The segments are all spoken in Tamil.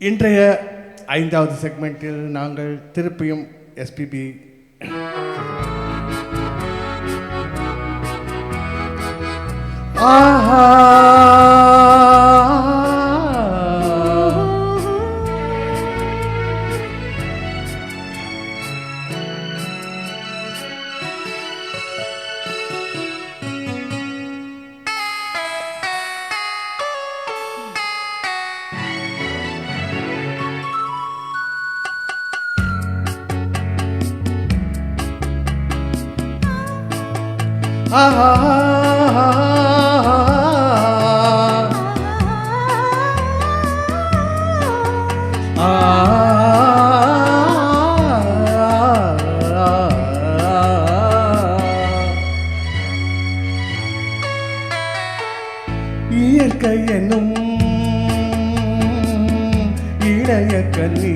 இன்றைய ஐந்தாவது செக்மெண்ட்டில் நாங்கள் திருப்பியும் எஸ்பிபி ஆஹா! இயற்கை என்னும் இளைய கண்ணி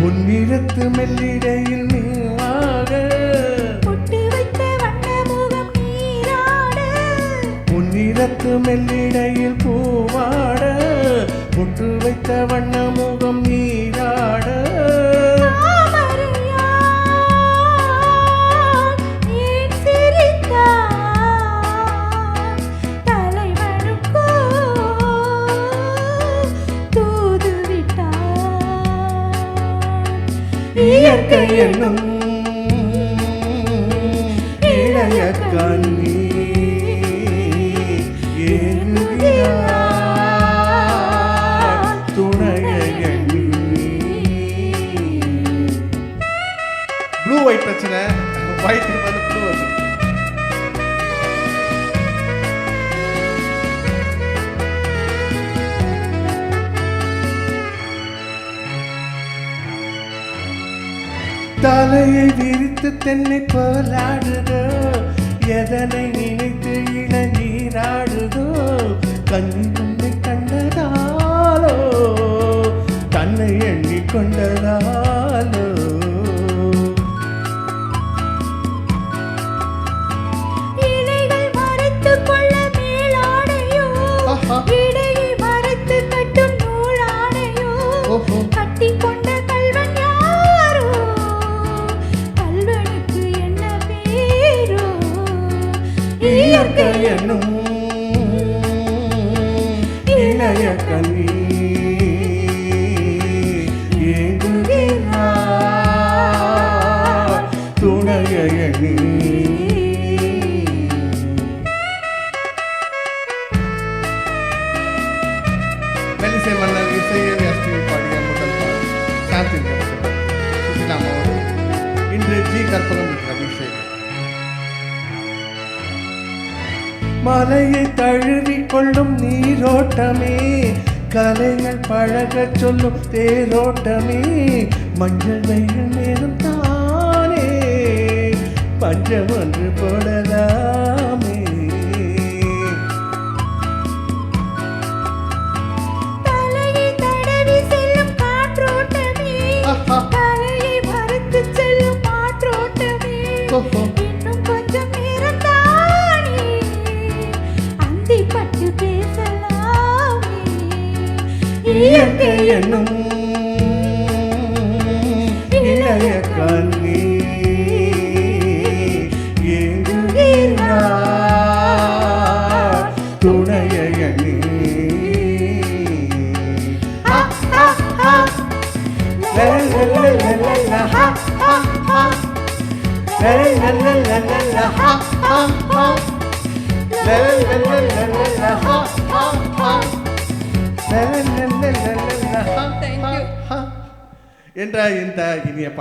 பொன்னிறத்து மெல்லிடையில் நீராட. பொன்னிறத்து மெல்லிடையில் பூவாட. பொட்டு வைத்த வண்ண முகம் நீராட. இயற்கை என்னும் இளைய கண்ணி ப்ளூ ஒயிட் பிரச்சனை. ஒயிட் தலையை விரித்து தென்னை போலாடுதோ? எதனை நினைத்து இளநீராடுதோ? கண்ணும் இயற்கை என்னும் இளைய கல்வி ஏங்குகிறார். துணைய எண்ணி. மெல்லிசை மன்னர் பாடிய முதல் சாந்தி இன்று ஜி கற்பகம் மலையை தழுவி கொள்ளும் நீரோட்டமே. கலைகள் பழகச் சொல்லும் தேரோட்டமே. மஞ்சள் வெயில் நேரம் தானே. பஞ்சம் ஒன்று போடலாமே தலையை தடவி இயற்கை என்னும் இளைய கண்ணி ஏங்குகிறார் துணைய எண்ணி ஆ, ஆ, ஆ. என்ற இந்த இனிய பாடல்